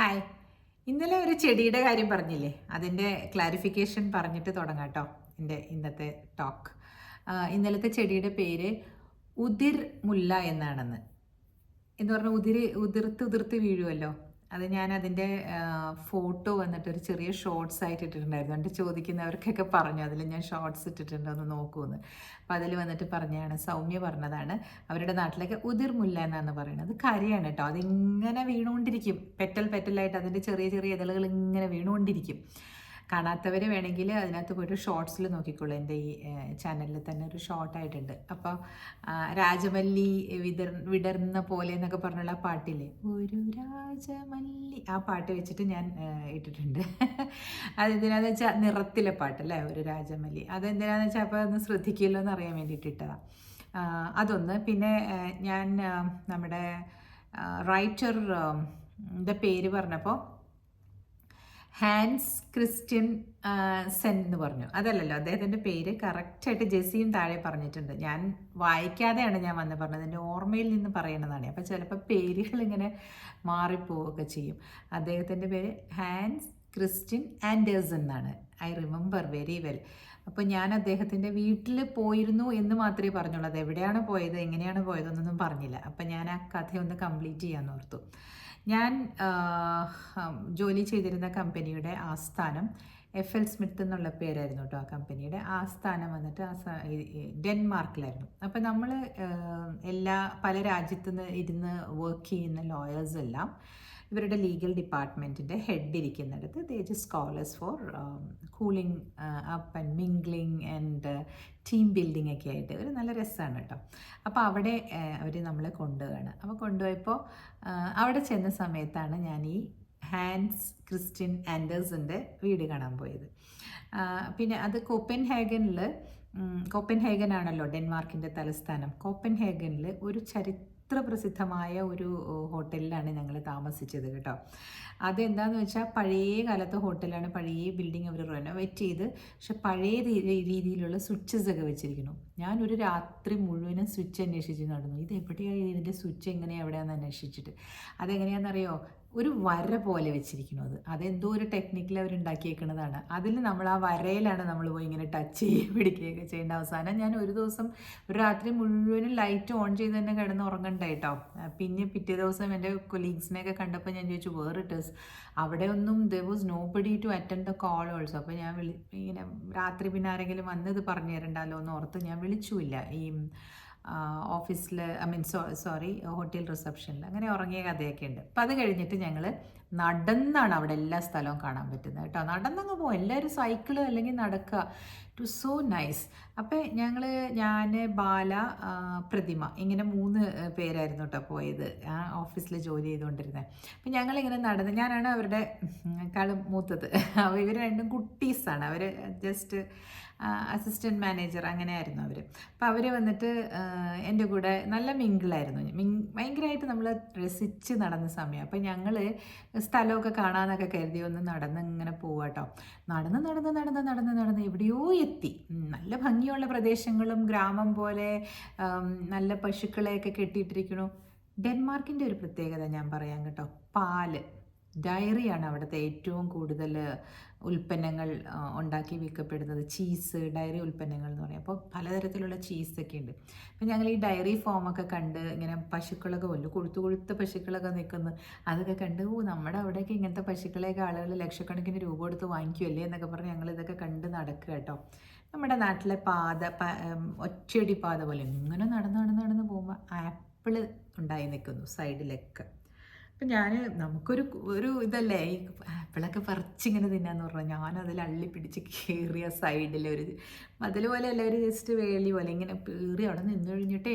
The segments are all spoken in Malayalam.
ഹായ് ഇന്നലെ ഒരു ചെടിയുടെ കാര്യം പറഞ്ഞില്ലേ? അതിന്റെ ക്ലാരിഫിക്കേഷൻ പറഞ്ഞിട്ട് തുടങ്ങാം കേട്ടോ എന്റെ ഇന്നത്തെ ടോക്ക് ഇന്നലത്തെ ചെടിയുടെ പേര് ഉതിർ മുല്ല എന്നാണെന്ന്. എന്ന് പറഞ്ഞാൽ ഉതിര് ഉതിർത്ത് ഉതിർത്ത് വീഴുമല്ലോ അത് ഞാൻ അതിന്റെ ഫോട്ടോ വന്നിട്ട് ഒരു ചെറിയ ഷോർട്സ് ആയിട്ട് ഇട്ടിട്ടുണ്ടായിരുന്നു എന്നിട്ട് ചോദിക്കുന്നവർക്കൊക്കെ പറഞ്ഞു അതിൽ ഞാൻ ഷോർട്സ് ഇട്ടിട്ടുണ്ട് ഒന്ന് നോക്കുമെന്ന് അപ്പോൾ അതിൽ വന്നിട്ട് പറഞ്ഞാണ് സൗമ്യ പറഞ്ഞതാണ് അവരുടെ നാട്ടിലൊക്കെ ഉതിർമുല്ല എന്നാണ് പറയുന്നത് കരയാണ് കേട്ടോ അതിങ്ങനെ വീണുകൊണ്ടിരിക്കും. പെറ്റൽ പെറ്റലായിട്ട് അതിന്റെ ചെറിയ ചെറിയ ഇതളുകൾ ഇങ്ങനെ വീണുകൊണ്ടിരിക്കും. കാണാത്തവർ വേണമെങ്കിൽ അതിനകത്ത് പോയിട്ട് ഷോർട്സിൽ നോക്കിക്കോളൂ. എന്റെ ഈ ചാനലിൽ തന്നെ ഒരു ഷോർട്ടായിട്ടുണ്ട് അപ്പോൾ രാജമല്ലി വിതർ വിടർന്ന പോലെ എന്നൊക്കെ പറഞ്ഞുള്ള പാട്ടില്ലേ? ഒരു രാജമല്ലി. ആ പാട്ട് വെച്ചിട്ട് ഞാൻ ഇട്ടിട്ടുണ്ട്. അതെന്തിനാന്ന് വെച്ചാൽ നിറത്തിലെ പാട്ടല്ലേ? ഒരു രാജമല്ലി. അതെന്തിനാന്ന് വെച്ചാൽ അപ്പോൾ ഒന്ന് ശ്രദ്ധിക്കുമല്ലോ എന്ന് അറിയാൻ വേണ്ടിയിട്ട് ഇട്ടതാണ് അതൊന്ന് പിന്നെ ഞാൻ നമ്മുടെ റൈറ്റർ പേര് പറഞ്ഞപ്പോൾ ഹാൻസ് ക്രിസ്ത്യൻ സെൻ എന്ന് പറഞ്ഞു. അതല്ലല്ലോ അദ്ദേഹത്തിന്റെ പേര് കറക്റ്റായിട്ട് ജെസ്സിയും താഴെ പറഞ്ഞിട്ടുണ്ട്. ഞാൻ വായിക്കാതെയാണ് ഞാൻ വന്ന് പറഞ്ഞത്. എന്റെ ഓർമ്മയിൽ നിന്ന് പറയണതാണ്. അപ്പോൾ ചിലപ്പോൾ പേരുകൾ ഇങ്ങനെ മാറിപ്പോവുകയൊക്കെ ചെയ്യും. അദ്ദേഹത്തിന്റെ പേര് ഹാൻസ് ക്രിസ്ത്യൻ ആൻഡേഴ്സ് എന്നാണ്. I remember very well. അപ്പോൾ ഞാൻ അദ്ദേഹത്തിന്റെ വീട്ടിൽ പോയിരുന്നു എന്ന് മാത്രമേ പറഞ്ഞുള്ളൂ. അത് എവിടെയാണ് പോയത് എങ്ങനെയാണ് പോയതെന്നൊന്നും പറഞ്ഞില്ല. അപ്പം ഞാൻ ആ കഥയൊന്ന് കംപ്ലീറ്റ് ചെയ്യാൻ ഓർത്തു. ഞാൻ ജോലി ചെയ്തിരുന്ന കമ്പനിയുടെ ആസ്ഥാനം എഫ് എൽ സ്മിത്ത് എന്നുള്ള പേരായിരുന്നു കേട്ടോ ആ കമ്പനിയുടെ. ആസ്ഥാനം വന്നിട്ട് ആ ഡെൻമാർക്കിലായിരുന്നു. അപ്പം നമ്മൾ എല്ലാ പല രാജ്യത്തു നിന്ന് ഇരുന്ന് വർക്ക് ചെയ്യുന്ന ലോയേഴ്സ് എല്ലാം ഇവരുടെ ലീഗൽ ഡിപ്പാർട്ട്മെന്റിന്റെ ഹെഡ് ഇരിക്കുന്നിടത്ത് just scholars for cooling up and mingling and team building ഒക്കെ ആയിട്ട് ഒരു നല്ല രസമാണ് കേട്ടോ. അപ്പോൾ അവിടെ അവർ നമ്മളെ കൊണ്ടുപോവാണ്. അപ്പോൾ കൊണ്ടുപോയപ്പോൾ അവിടെ ചെന്ന സമയത്താണ് ഞാൻ ഈ ഹാൻസ് ക്രിസ്ത്യൻ ആൻഡേഴ്സിന്റെ വീട് കാണാൻ പോയത്. പിന്നെ അത് കോപ്പൻ ഹാഗനിൽ കോപ്പൻ ഹാഗൻ ആണല്ലോ ഡെൻമാർക്കിന്റെ തലസ്ഥാനം. കോപ്പൻ ഹേഗനിൽ ഒരു ചരിത്ര പ്രസിദ്ധമായ ഒരു ഹോട്ടലിലാണ് ഞങ്ങൾ താമസിച്ചത് കേട്ടോ. അതെന്താന്ന് വെച്ചാൽ പഴയ കാലത്തെ ഹോട്ടലാണ് പഴയ ബിൽഡിംഗ് അവർ റെനോവേറ്റ് ചെയ്ത് പക്ഷെ പഴയ രീതിയിലുള്ള സ്വിച്ചസ് ഒക്കെ വെച്ചിരിക്കുന്നു. ഞാനൊരു രാത്രി മുഴുവനും സ്വിച്ച് അന്വേഷിച്ച് നടന്നു. ഇത് എവിടെയാണ് ഇതിന്റെ സ്വിച്ച് എങ്ങനെയാണ് എവിടെയാണെന്ന് അന്വേഷിച്ചിട്ട്. അതെങ്ങനെയാണെന്നറിയോ ഒരു വര പോലെ വെച്ചിരിക്കുന്നത് അത്. അതെന്തോ ഒരു ടെക്നിക്കിൽ അവർ ഉണ്ടാക്കിയേക്കുന്നതാണ്. അതിൽ നമ്മൾ ആ വരയിലാണ് നമ്മൾ പോയി ഇങ്ങനെ ടച്ച് ചെയ്യുക പിടിക്കുകയൊക്കെ ചെയ്യേണ്ട അവസാനം ഞാൻ ഒരു ദിവസം ഒരു രാത്രി മുഴുവനും ലൈറ്റ് ഓൺ ചെയ്ത് തന്നെ കിടന്ന് ഉറങ്ങണ്ടായിട്ടോ പിന്നെ പിറ്റേ ദിവസം എന്റെ കൊലീഗ്സിനെയൊക്കെ കണ്ടപ്പോൾ ഞാൻ ചോദിച്ചു വേറെ അവിടെ ഒന്നും there was nobody to attend the call also അപ്പോൾ ഞാൻ വിളി ഇങ്ങനെ രാത്രി പിന്നെ ആരെങ്കിലും വന്നത് പറഞ്ഞു തരണ്ടല്ലോ എന്ന് ഓർത്ത് ഞാൻ വിളിച്ചുമില്ല. ഈ ഓഫീസിൽ I mean so sorry hotel റിസപ്ഷനിൽ അങ്ങനെ ഉറങ്ങിയ കഥയൊക്കെ ഉണ്ട്. അപ്പം അത് കഴിഞ്ഞിട്ട് ഞങ്ങൾ നടന്നാണ് അവിടെ എല്ലാ സ്ഥലവും കാണാൻ പറ്റുന്നത് കേട്ടോ. നടന്നങ്ങ് പോകും എല്ലാവരും സൈക്കിൾ അല്ലെങ്കിൽ നടക്കുക. ടു സോ നൈസ് അപ്പം ഞങ്ങൾ ഞാൻ ബാല പ്രതിമ ഇങ്ങനെ മൂന്ന് പേരായിരുന്നു കേട്ടോ പോയത്. ആ ഓഫീസിൽ ജോലി ചെയ്തുകൊണ്ടിരുന്നത് അപ്പം ഞങ്ങളിങ്ങനെ നടന്ന് ഞാനാണ് അവരുടെ കളും മൂത്തത്. അപ്പോൾ ഇവർ രണ്ടും കുട്ടീസാണ്. അവർ ജസ്റ്റ് അസിസ്റ്റന്റ് മാനേജർ അങ്ങനെയായിരുന്നു അവർ അപ്പോൾ അവർ വന്നിട്ട് എന്റെ കൂടെ നല്ല മിങ്കിളായിരുന്നു. മിങ് ഭയങ്കരമായിട്ട് നമ്മൾ രസിച്ച് നടന്ന സമയം. അപ്പോൾ ഞങ്ങൾ സ്ഥലമൊക്കെ കാണാമെന്നൊക്കെ കരുതി ഒന്ന് നടന്ന് ഇങ്ങനെ പോവാട്ടോ നടന്ന് നടന്ന് നടന്ന് നടന്ന് നടന്ന് എവിടെയോ എത്തി. നല്ല ഭംഗിയുള്ള പ്രദേശങ്ങളും ഗ്രാമം പോലെ നല്ല പശുക്കളെയൊക്കെ കെട്ടിയിട്ടിരിക്കണു ഡെൻമാർക്കിന്റെ ഒരു പ്രത്യേകത ഞാൻ പറയാം കേട്ടോ. പാൽ. ഡയറിയാണ് അവിടുത്തെ ഏറ്റവും കൂടുതൽ ഉൽപ്പന്നങ്ങൾ ഉണ്ടാക്കി വിൽക്കപ്പെടുന്നത് ചീസ് ഡയറി ഉൽപ്പന്നങ്ങൾ എന്ന് പറയും. അപ്പോൾ പലതരത്തിലുള്ള ചീസൊക്കെ ഉണ്ട്. അപ്പം ഞങ്ങൾ ഈ ഡയറി ഫോമൊക്കെ കണ്ട് ഇങ്ങനെ പശുക്കളൊക്കെ വല്ലു കൊഴുത്തു കൊഴുത്ത പശുക്കളൊക്കെ നിൽക്കുന്നു. അതൊക്കെ കണ്ട് ഓ നമ്മുടെ അവിടെയൊക്കെ ഇങ്ങനത്തെ പശുക്കളെയൊക്കെ ആളുകൾ ലക്ഷക്കണക്കിന് രൂപ കൊടുത്ത് വാങ്ങിക്കുമല്ലേ എന്നൊക്കെ പറഞ്ഞ് ഞങ്ങൾ ഇതൊക്കെ കണ്ട് നടക്കുക കേട്ടോ. നമ്മുടെ നാട്ടിലെ പാത ഒറ്റയടി പാത പോലെ ഇങ്ങനെ നടന്ന് നടന്ന് നടന്ന് പോകുമ്പോൾ ആപ്പിൾ ഉണ്ടായി നിൽക്കുന്നു സൈഡിലൊക്കെ. അപ്പം ഞാൻ നമുക്കൊരു ഒരു ഇതല്ലേ ഈ ആപ്പിളൊക്കെ പറിച്ചിങ്ങനെ തിന്നാന്ന് പറഞ്ഞു. ഞാനതിൽ അള്ളി പിടിച്ച് കയറിയ സൈഡിൽ ഒരു മതിൽ പോലെ അല്ല ഒരു ജസ്റ്റ് വേലി പോലെ ഇങ്ങനെ കയറി അവിടെ നിന്ന് കഴിഞ്ഞിട്ടേ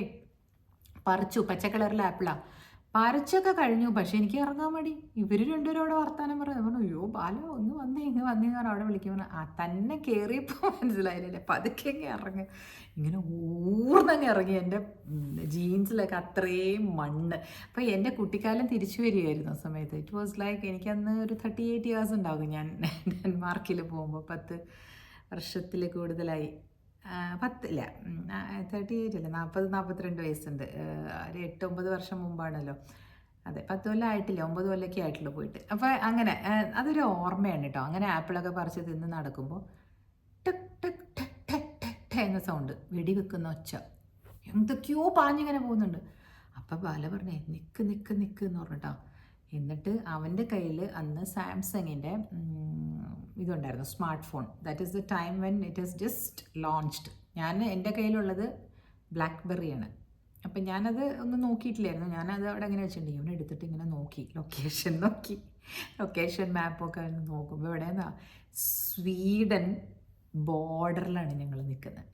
പറിച്ചു. പച്ച കളറിലെ ആപ്പിളാ പറിച്ചൊക്കെ കഴിഞ്ഞു. പക്ഷെ എനിക്ക് ഇറങ്ങാൻ മടി. ഇവർ രണ്ടുപേരും അവിടെ വർത്താനം പറഞ്ഞു പറഞ്ഞു അയ്യോ ബാല ഒന്ന് വന്നേ ഇങ്ങ് വന്നേ പറഞ്ഞ് അവിടെ വിളിക്കുമ്പോൾ ആ തന്നെ കയറിയപ്പോൾ മനസ്സിലായില്ലേ പതുക്കെ അങ്ങ് ഇറങ്ങി. ഇങ്ങനെ ഊർന്നങ്ങ് ഇറങ്ങി. എന്റെ ജീൻസിലൊക്കെ അത്രയും മണ്ണ്. അപ്പോൾ എന്റെ കുട്ടിക്കാലം തിരിച്ചു വരികയായിരുന്നു ആ സമയത്ത്. ഇറ്റ് വാസ് ലൈക്ക് എനിക്കന്ന് ഒരു തേർട്ടി എയ്റ്റ് ഇയേഴ്സ് ഉണ്ടാകും. ഞാൻ ഡെൻമാർക്കിൽ പോകുമ്പോൾ പത്ത് വർഷത്തിൽ കൂടുതലായി. പത്തില്ല തേർട്ടി എയ്റ്റ് അല്ല നാൽപ്പത് നാൽപ്പത്തിരണ്ട് വയസ്സുണ്ട്. ഒരു എട്ട് ഒമ്പത് വർഷം മുമ്പാണല്ലോ. അതെ പത്ത് കൊല്ലം ആയിട്ടില്ല. ഒമ്പത് കൊല്ലമൊക്കെ ആയിട്ടുള്ളൂ പോയിട്ട്. അപ്പോൾ അങ്ങനെ അതൊരു ഓർമ്മയാണ് കേട്ടോ അങ്ങനെ ആപ്പിളൊക്കെ പറിച്ച് തിന്ന് നടക്കുമ്പോൾ ടക് ടക് ടക് ടക് ടക് ടക് എന്ന സൗണ്ട്. വെടിവെക്കുന്ന ഒച്ച. എന്തൊക്കെയോ പാഞ്ഞിങ്ങനെ പോകുന്നുണ്ട്. അപ്പം ബാല പറഞ്ഞേ നിക്ക് നിക്ക് നിക്ക് എന്ന് പറഞ്ഞിട്ടോ എന്നിട്ട് അവന്റെ കയ്യിൽ അന്ന് സാംസങ്ങിന്റെ ഇതുണ്ടായിരുന്നു smart phone that is the time when it is just launched ഞാൻ എന്റെ കയ്യിലുള്ളത് ബ്ലാക്ക്ബെറിയാണ് അപ്പം ഞാനത് ഒന്ന് നോക്കിയിട്ടില്ലായിരുന്നു. ഞാനത് അവിടെ അങ്ങനെ വെച്ചിട്ടുണ്ട്? ഇവനെ എടുത്തിട്ട് ഇങ്ങനെ നോക്കി. ലൊക്കേഷൻ നോക്കി. ലൊക്കേഷൻ മാപ്പൊക്കെ നോക്കുമ്പോൾ ഇവിടെ നിന്നാ സ്വീഡൻ ബോർഡറിലാണ് ഞങ്ങൾ നിൽക്കുന്നത്.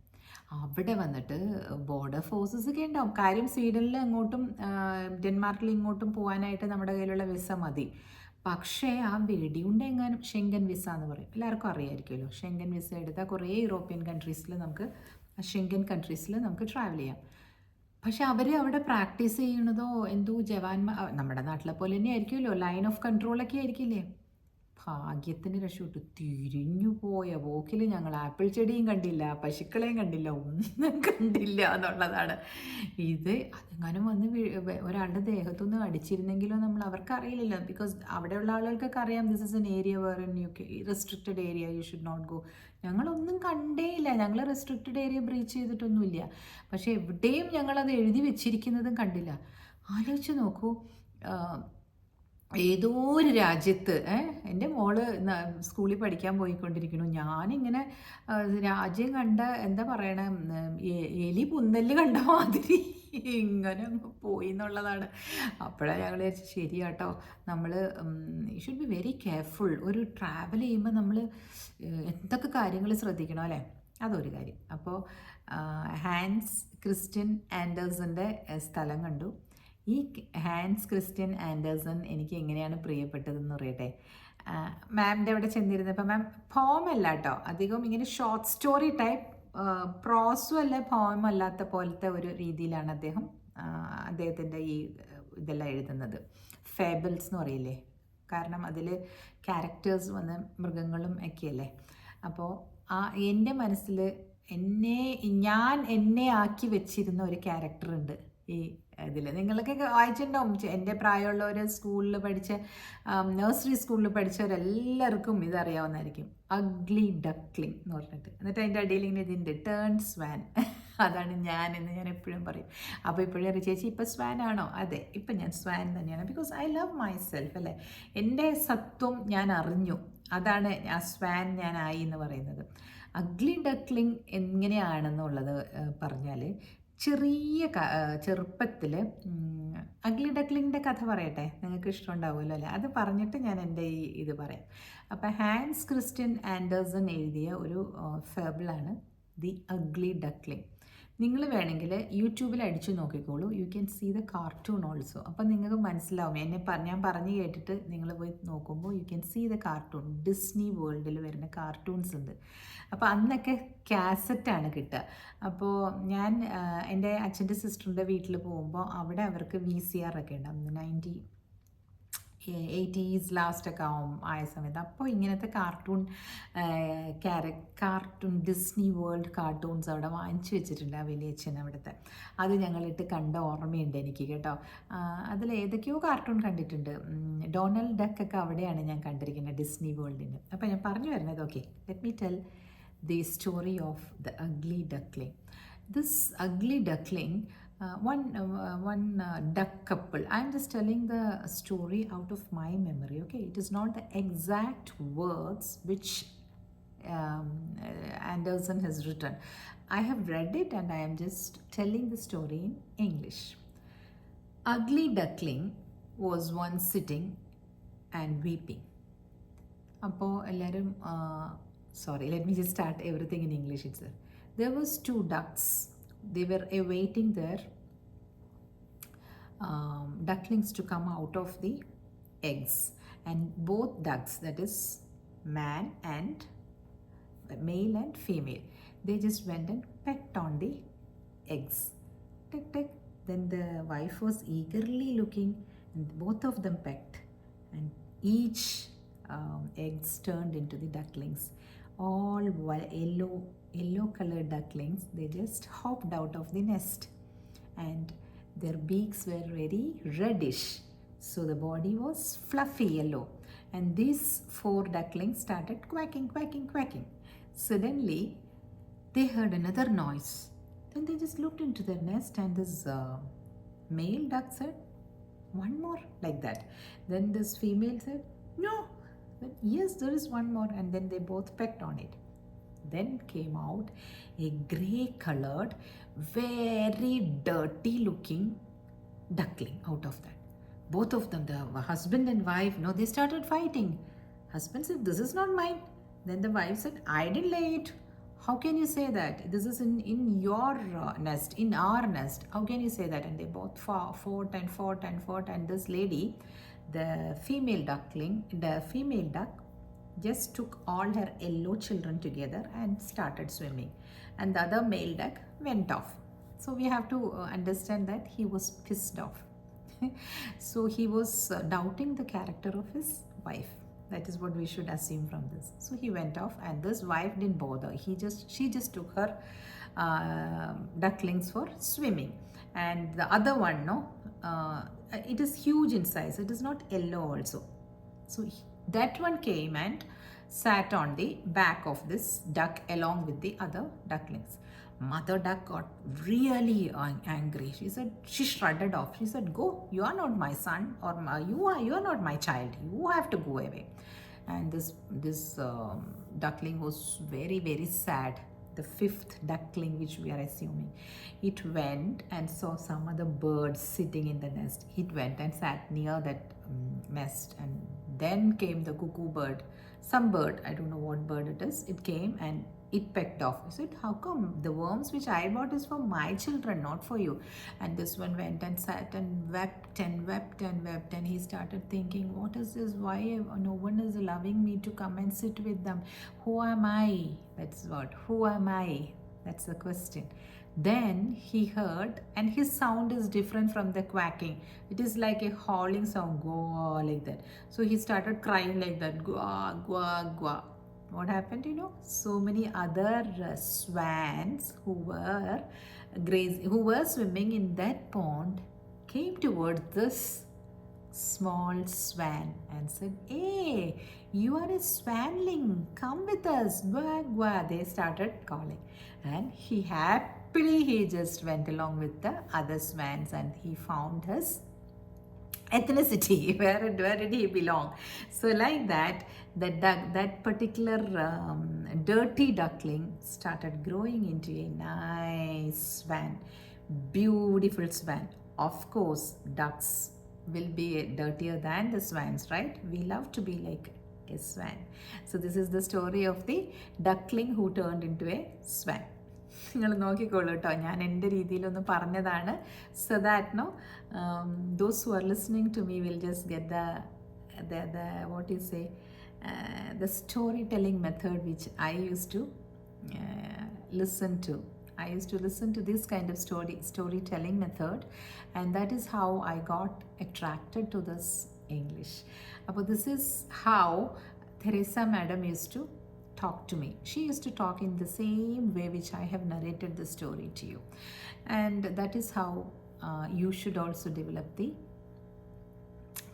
അവിടെ വന്നിട്ട് ബോർഡർ ഫോഴ്സസ് ഒക്കെ ഉണ്ടാവും. കാര്യം സ്വീഡനിൽ അങ്ങോട്ടും ഡെൻമാർക്കിൽ ഇങ്ങോട്ടും പോകാനായിട്ട് നമ്മുടെ കയ്യിലുള്ള വിസ മതി. പക്ഷേ ആ വെടിയുണ്ട എങ്ങാനും ഷെങ്കൻ വിസ എന്ന് പറയും. എല്ലാവർക്കും അറിയാമായിരിക്കുമല്ലോ ഷെങ്കൻ വിസ എടുത്താൽ കുറേ യൂറോപ്യൻ കൺട്രീസിൽ നമുക്ക് ഷെങ്കൻ കൺട്രീസിൽ നമുക്ക് ട്രാവൽ ചെയ്യാം. പക്ഷെ അവർ അവിടെ പ്രാക്ടീസ് ചെയ്യണതോ എന്തോ ജവാന്മാർ നമ്മുടെ നാട്ടിലെ പോലെ തന്നെ ആയിരിക്കുമല്ലോ ലൈൻ ഓഫ് കൺട്രോളൊക്കെ ആയിരിക്കില്ലേ? ഭാഗ്യത്തിന് രക്ഷപ്പെട്ടു. തിരിഞ്ഞു പോയ വോക്കിൽ ഞങ്ങൾ ആപ്പിൾ ചെടിയും കണ്ടില്ല പശുക്കളെയും കണ്ടില്ല ഒന്നും കണ്ടില്ല എന്നുള്ളതാണ്. ഇത് അതെങ്ങാനും വന്ന് ഒരാളുടെ ദേഹത്തൊന്ന് അടിച്ചിരുന്നെങ്കിലോ നമ്മൾ അവർക്ക് അറിയില്ലല്ലോ ബിക്കോസ് അവിടെയുള്ള ആളുകൾക്കൊക്കെ അറിയാം this is an area where in U K restricted area you should not go ഞങ്ങളൊന്നും കണ്ടേ ഇല്ല ഞങ്ങൾ റെസ്ട്രിക്റ്റഡ് ഏരിയ ബ്രീച്ച് ചെയ്തിട്ടൊന്നുമില്ല. പക്ഷേ എവിടെയും ഞങ്ങളത് എഴുതി വെച്ചിരിക്കുന്നതും കണ്ടില്ല. ആലോചിച്ച് നോക്കൂ. ഏതോ ഒരു രാജ്യത്ത് എന്റെ മോൾ സ്കൂളിൽ പഠിക്കാൻ പോയിക്കൊണ്ടിരിക്കുന്നു. ഞാനിങ്ങനെ രാജ്യം കണ്ട എന്താ പറയണേ എലി പുന്നൽ കണ്ട മാതിരി ഇങ്ങനെ പോയി എന്നുള്ളതാണ്. അപ്പോഴാണ് ഞങ്ങൾ ശരി കേട്ടോ നമ്മൾ ഷുഡ് ബി വെരി കെയർഫുൾ ഒരു ട്രാവൽ ചെയ്യുമ്പോൾ നമ്മൾ എന്തൊക്കെ കാര്യങ്ങൾ ശ്രദ്ധിക്കണം അല്ലേ? അതൊരു കാര്യം. അപ്പോൾ ഹാൻസ് ക്രിസ്ത്യൻ ആൻഡേഴ്സിന്റെ സ്ഥലം കണ്ടു. ഈ ഹാൻസ് ക്രിസ്ത്യൻ ആൻഡേഴ്സൺ എനിക്ക് എങ്ങനെയാണ് പ്രിയപ്പെട്ടതെന്ന് പറയട്ടെ മാമിന്റെ അവിടെ ചെന്നിരുന്നപ്പോൾ മാം പോം അല്ല കേട്ടോ. അധികം ഇങ്ങനെ ഷോർട്ട് സ്റ്റോറി ടൈപ്പ് പ്രോസും അല്ല പോം അല്ലാത്ത പോലത്തെ ഒരു രീതിയിലാണ് അദ്ദേഹം അദ്ദേഹത്തിന്റെ ഈ ഇതെല്ലാം എഴുതുന്നത്. ഫേബിൾസ് എന്ന് പറയില്ലേ? കാരണം അതിൽ ക്യാരക്ടേഴ്സ് വന്ന് മൃഗങ്ങളും ഒക്കെയല്ലേ? അപ്പോൾ ആ എന്റെ മനസ്സിൽ എന്നെ ഞാൻ എന്നെ ആക്കി വെച്ചിരുന്ന ഒരു ക്യാരക്ടർ ഉണ്ട് ഈ ഇതിൽ നിങ്ങളൊക്കെ വായിച്ചിട്ടുണ്ടാവും. എന്റെ പ്രായമുള്ളവർ സ്കൂളിൽ പഠിച്ച നഴ്സറി സ്കൂളിൽ പഠിച്ചവരെല്ലാവർക്കും ഇതറിയാവുന്നതായിരിക്കും. അഗ്ലി ഡക്ലിംഗ് എന്ന് പറഞ്ഞിട്ട്. എന്നിട്ട് അതിന്റെ അടിയിൽ ഇങ്ങനെ ഇതിന്റെ ടേൺ സ്വാൻ അതാണ് ഞാൻ എന്ന് ഞാൻ എപ്പോഴും പറയും. അപ്പോൾ ഇപ്പോഴും അറിയാം ചേച്ചി ഇപ്പോൾ സ്വാൻ ആണോ? അതെ ഇപ്പം ഞാൻ സ്വാൻ തന്നെയാണ്. Because I love myself അല്ലേ? എന്റെ സത്വം ഞാൻ അറിഞ്ഞു. അതാണ് ആ സ്വാൻ ഞാനായി എന്ന് പറയുന്നത്. അഗ്ലി ഡക്ലിംഗ് എങ്ങനെയാണെന്നുള്ളത് പറഞ്ഞാൽ ചെറിയ ചെറുപ്പത്തിൽ അഗ്ലി ഡക്ലിങ്ങിന്റെ കഥ പറയട്ടെ? നിങ്ങൾക്ക് ഇഷ്ടമുണ്ടാവുമല്ലോ അല്ലേ? അത് പറഞ്ഞിട്ട് ഞാൻ എന്റെ ഈ ഇത് പറയാം. അപ്പോൾ ഹാൻസ് ക്രിസ്റ്റ്യൻ ആൻഡേഴ്സൺ എഴുതിയ ഒരു ഫേബിളാണ് ദി അഗ്ലി ഡക്ലിംഗ് നിങ്ങൾ വേണമെങ്കിൽ യൂട്യൂബിൽ അടിച്ചു നോക്കിക്കോളൂ. You can see the cartoon also അപ്പം നിങ്ങൾക്ക് മനസ്സിലാവും. എന്നെ ഞാൻ പറഞ്ഞു കേട്ടിട്ട് നിങ്ങൾ പോയി നോക്കുമ്പോൾ you can see the cartoon Disney വേൾഡിൽ വരുന്ന കാർട്ടൂൺസ് ഉണ്ട്. അപ്പോൾ അന്നൊക്കെ കാസറ്റാണ് കിട്ടുക. അപ്പോൾ ഞാൻ എന്റെ അച്ഛന്റെ സിസ്റ്ററിന്റെ വീട്ടിൽ പോകുമ്പോൾ അവിടെ അവർക്ക് വി സി ആർ ഒക്കെ ഉണ്ട്. അന്ന് നയന്റി എയ്റ്റീസ് ലാസ്റ്റൊക്കെ ആവും ആയ സമയത്ത്. അപ്പോൾ ഇങ്ങനത്തെ കാർട്ടൂൺ ക്യാര കാർട്ടൂൺ ഡിസ്നി വേൾഡ് കാർട്ടൂൺസ് അവിടെ വാങ്ങിച്ചു വെച്ചിട്ടുണ്ട് ആ വലിയച്ഛൻ അവിടുത്തെ. അത് ഞങ്ങളിട്ട് കണ്ട ഓർമ്മയുണ്ട് എനിക്ക് കേട്ടോ. അതിൽ ഏതൊക്കെയോ കാർട്ടൂൺ കണ്ടിട്ടുണ്ട്. ഡൊണാൾഡ് ഡക്ക് ഒക്കെ അവിടെയാണ് ഞാൻ കണ്ടിരിക്കുന്നത് ഡിസ്നി വേൾഡിന്റെ അപ്പോൾ ഞാൻ പറഞ്ഞു വരുന്നത് okay let me tell the story of the ugly duckling this ugly duckling uh, one uh, one uh, duck couple i'm just telling the story out of my memory okay it is not the exact words which um, uh, anderson has written i have read it and i am just telling the story in english ugly duckling was once sitting and weeping അപ്പോൾ എല്ലാവരും sorry let me just start everything in English it's there was two ducks they were awaiting their um, ducklings to come out of the eggs. And both ducks that is man and male and female they just went and pecked on the eggs. Tick tick. Then the wife was eagerly looking and both of them pecked. And each um, eggs turned into the ducklings. All yellow yellow colored ducklings they just hopped out of the nest and their beaks were very reddish So the body was fluffy yellow, and these four ducklings started quacking, quacking, quacking. Suddenly, they heard another noise. Then they just looked into their nest, and this uh, male duck said, One more, like that. Then this female said, No. Then, yes, there is one more. And then they both pecked on it. Then came out a grey colored, very dirty looking duckling out of that. Both of them, the husband and wife, no, they started fighting. Husband said, This is not mine. Then the wife said, I didn't lay it. How can you say that? This is in, in your uh, nest, in our nest. How can you say that? And they both fought, fought and fought and fought. And this lady, the female duckling, the female duck, just took all her yellow children together and started swimming. And the other male duck went off. So we have to uh, understand that he was pissed off. so he was uh, doubting the character of his wife that is what we should assume from this so he went off and this wife didn't bother he just she just took her uh, ducklings for swimming and the other one no uh, it is huge in size it is not yellow also so that one came and sat on the back of this duck along with the other ducklings Mother duck got really angry. She said, she shrugged off. She said, Go, you are not my son, or my, you are you are not my child. You have to go away. And this this um, duckling was very very sad. The fifth duckling, which we are assuming, it went and saw some other birds sitting in the nest. It went and sat near that um, nest, and then came the cuckoo bird. Some bird, I don't know what bird it is. It came and it pecked off. I said, How come? The worms which I bought is for my children, not for you. And this one went and sat and wept and wept and wept. And he started thinking, What is this? Why no one is allowing me to come and sit with them? Who am I? That's what. Who am I? That's the question. Then he heard, and his sound is different from the quacking. It is like a howling sound, go like that. So he started crying like that, gua, gua, gua what happened you know? So many other uh, swans who were grazing who were swimming in that pond came towards this small swan and said hey you are a swanling. Come with us. Gua they started calling. And he happily he just went along with the other swans and he found his ethnicity where, where did he belong? So like that that duck, that particular um, dirty duckling started growing into a nice swan beautiful swan. Of course ducks will be dirtier than the swans right? We love to be like a swan. So this is the story of the duckling who turned into a swan നിങ്ങൾ നോക്കിക്കോളൂ കേട്ടോ ഞാൻ എന്റെ രീതിയിലൊന്ന് പറഞ്ഞതാണ് so that no those who are listening to me will just get the the the what you say the storytelling method which I used to uh, listen to. I used to listen to this kind of story storytelling method, and that is how I got attracted to this English. But this is how Theresa Madam used to talk to me. She used to talk in the same way which I have narrated the story to you. And that is how uh, you should also develop the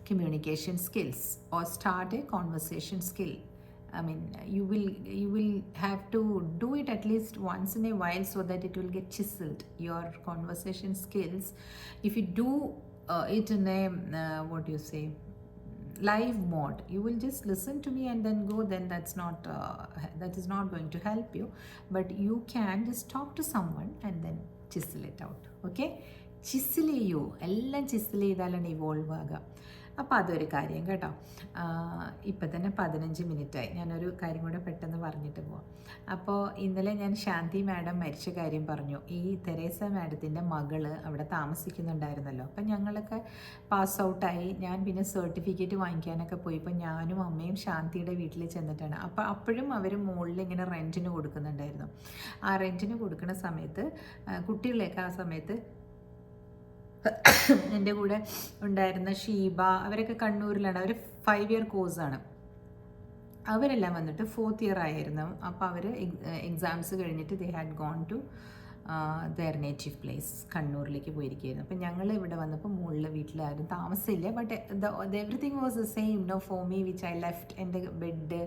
communication skills or start a conversation skill. I mean, you will you will have to do it at least once in a while so that it will get chiseled. Your conversation skills, if you do uh, it in a uh, what do you say live mode you will just listen to me and then go then that's not uh, that is not going to help you but you can just talk to someone and then chisel it out okay chisel ചെയ്യൂ എല്ലാം ചിസിൽ ഇവോൾവ് ആകുക അപ്പോൾ അതൊരു കാര്യം കേട്ടോ. ഇപ്പം തന്നെ പതിനഞ്ച് മിനിറ്റായി. ഞാനൊരു കാര്യം കൂടെ പെട്ടെന്ന് പറഞ്ഞിട്ട് പോവാം. അപ്പോൾ ഇന്നലെ ഞാൻ ശാന്തി മാഡം മരിച്ച കാര്യം പറഞ്ഞു. ഈ തെരേസ മാഡത്തിന്റെ മകൾ അവിടെ താമസിക്കുന്നുണ്ടായിരുന്നല്ലോ. അപ്പം ഞങ്ങളൊക്കെ പാസ് ഔട്ടായി ഞാൻ പിന്നെ സർട്ടിഫിക്കറ്റ് വാങ്ങിക്കാനൊക്കെ പോയി. ഇപ്പം ഞാനും അമ്മയും ശാന്തിയുടെ വീട്ടിൽ ചെന്നിട്ടാണ്. അപ്പോൾ അപ്പോഴും അവർ മുകളിൽ ഇങ്ങനെ റെന്റിന് കൊടുക്കുന്നുണ്ടായിരുന്നു. ആ റെന്റിന് കൊടുക്കുന്ന സമയത്ത് കുട്ടികളെയൊക്കെ ആ സമയത്ത് എന്റെ കൂടെ ഉണ്ടായിരുന്ന ഷീബ അവരൊക്കെ കണ്ണൂരിലാണ്. അവർ ഫൈവ് ഇയർ കോഴ്സാണ് അവരെല്ലാം വന്നിട്ട് ഫോർത്ത് ഇയർ ആയിരുന്നു. അപ്പോൾ അവർ എക്സാംസ് കഴിഞ്ഞിട്ട് they had gone to their native place കണ്ണൂരിലേക്ക് പോയിരിക്കുകയായിരുന്നു. അപ്പം ഞങ്ങൾ ഇവിടെ വന്നപ്പോൾ മുകളിൽ വീട്ടിലാരും താമസമില്ല. But the everything was the same no for me which I left എന്റെ ബെഡ്